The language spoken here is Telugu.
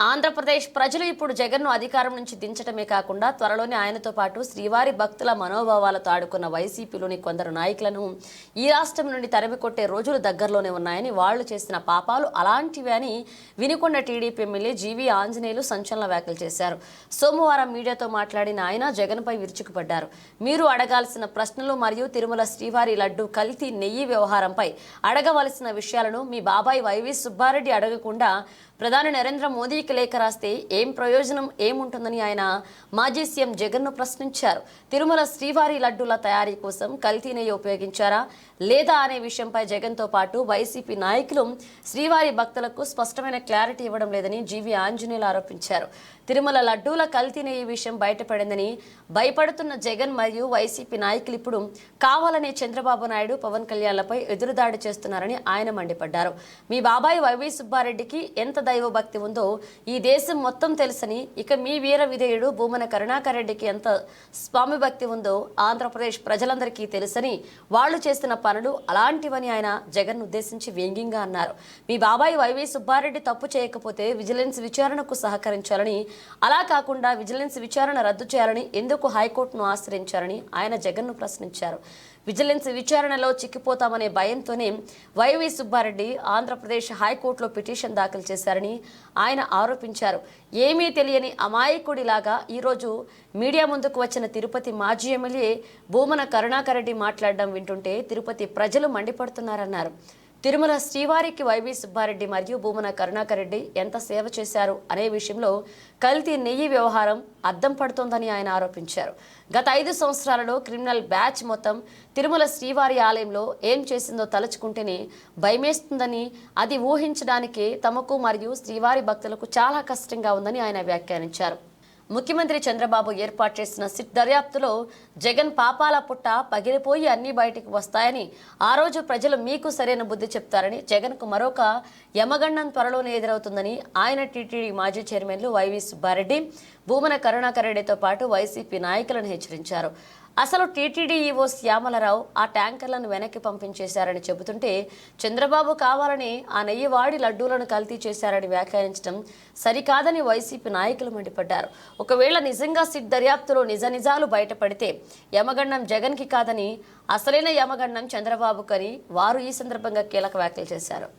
ఆంధ్రప్రదేశ్ ప్రజలు ఇప్పుడు జగన్ను అధికారం నుంచి దించడమే కాకుండా త్వరలోనే ఆయనతో పాటు శ్రీవారి భక్తుల మనోభావాలతో ఆడుకున్న వైసీపీలోని కొందరు నాయకులను ఈ రాష్ట్రం నుండి తరిమి కొట్టే రోజులు దగ్గరలోనే ఉన్నాయని వాళ్ళు చేసిన పాపాలు అలాంటివి అని Vinukonda TDP MLA G V Anjaneyulu సంచలన వ్యాఖ్యలు చేశారు. సోమవారం మీడియాతో మాట్లాడిన ఆయన జగన్పై విరుచుకుపడ్డారు. మీరు అడగాల్సిన ప్రశ్నలు మరియు తిరుమల శ్రీవారి లడ్డు కల్తీ నెయ్యి వ్యవహారంపై అడగవలసిన విషయాలను మీ బాబాయ్ వైవి సుబ్బారెడ్డి అడగకుండా ప్రధాని నరేంద్ర మోదీకి లేఖ రాస్తే ఏం ప్రయోజనం ఏముంటుందని ఆయన మాజీ సీఎం జగన్ను ప్రశ్నించారు. తిరుమల శ్రీవారి లడ్డూల తయారీ కోసం కల్తీ నెయ్యి ఉపయోగించారా లేదా అనే విషయంపై జగన్తో పాటు వైసీపీ నాయకులు శ్రీవారి భక్తులకు స్పష్టమైన క్లారిటీ ఇవ్వడం లేదని జీవి ఆంజనేయులు ఆరోపించారు. తిరుమల లడ్డూల కల్తీ నెయ్యి విషయం బయటపడిందని భయపడుతున్న జగన్ మరియు వైసీపీ నాయకులు ఇప్పుడు కావాలనే చంద్రబాబు నాయుడు పవన్ కళ్యాణ్లపై ఎదురుదాడి చేస్తున్నారని ఆయన మండిపడ్డారు. మీ బాబాయ్ వైవి సుబ్బారెడ్డికి ఎంత దైవభక్తి ఉందో ఈ దేశం మొత్తం తెలుసని ఇక మీ వీర విధేయుడు భూమన కరుణాకర్ రెడ్డికి ఎంత స్వామి భక్తి ఉందో ఆంధ్రప్రదేశ్ ప్రజలందరికీ తెలుసని వాళ్ళు చేస్తున్న పనులు అలాంటివని ఆయన జగన్ ఉద్దేశించి వ్యంగ్యంగా అన్నారు. మీ బాబాయ్ వైవి సుబ్బారెడ్డి తప్పు చేయకపోతే విజిలెన్స్ విచారణకు సహకరించాలని అలా కాకుండా విజిలెన్స్ విచారణ రద్దు చేయాలని ఎందుకు హైకోర్టును ఆశ్రయించారని ఆయన జగన్ను ప్రశ్నించారు. విజిలెన్స్ విచారణలో చిక్కిపోతామనే భయంతోనే వైవి సుబ్బారెడ్డి ఆంధ్రప్రదేశ్ హైకోర్టులో పిటిషన్ దాఖలు చేశారని ఆయన ఆరోపించారు. ఏమీ తెలియని అమాయకుడిలాగా ఈరోజు మీడియా ముందుకు వచ్చిన తిరుపతి మాజీ ఎమ్మెల్యే భూమన కరుణాకర్ రెడ్డి మాట్లాడడం వింటుంటే తిరుపతి ప్రజలు మండిపడుతున్నారన్నారు. తిరుమల శ్రీవారికి వైవి సుబ్బారెడ్డి మరియు భూమన కరుణాకర్ రెడ్డి ఎంత సేవ చేశారు అనే విషయంలో కల్తీ నెయ్యి వ్యవహారం అద్దం పడుతోందని ఆయన ఆరోపించారు. గత ఐదు సంవత్సరాలలో క్రిమినల్ బ్యాచ్ మొత్తం తిరుమల శ్రీవారి ఆలయంలో ఏం చేసిందో తలుచుకుంటేనే భయమేస్తుందని అది ఊహించడానికి తమకు మరియు శ్రీవారి భక్తులకు చాలా కష్టంగా ఉందని ఆయన వ్యాఖ్యానించారు. ముఖ్యమంత్రి చంద్రబాబు ఏర్పాటు చేసిన సిట్ దర్యాప్తులో జగన్ పాపాల పుట్ట పగిలిపోయి అన్ని బయటికి వస్తాయని ఆ రోజు ప్రజలు మీకు సరైన బుద్ధి చెప్తారని జగన్కు మరొక యమగండం త్వరలోనే ఎదురవుతుందని ఆయన టీటీడీ మాజీ చైర్మన్లు వైవి సుబ్బారెడ్డి భూమన కరుణాకర్ రెడ్డితో పాటు వైసీపీ నాయకులను హెచ్చరించారు. అసలు టీటీడీఈఓ శ్యామలరావు ఆ ట్యాంకర్లను వెనక్కి పంపించేశారని చెబుతుంటే చంద్రబాబు కావాలని ఆ నెయ్యి వాడి లడ్డూలను కల్తీ చేశారని వ్యాఖ్యానించడం సరికాదని వైసీపీ నాయకులు మండిపడ్డారు. ఒకవేళ నిజంగా సిట్ దర్యాప్తులో నిజ నిజాలు బయటపడితే యమగండం జగన్కి కాదని అసలైన యమగండం చంద్రబాబుకని వారు ఈ సందర్భంగా కీలక వ్యాఖ్యలు చేశారు.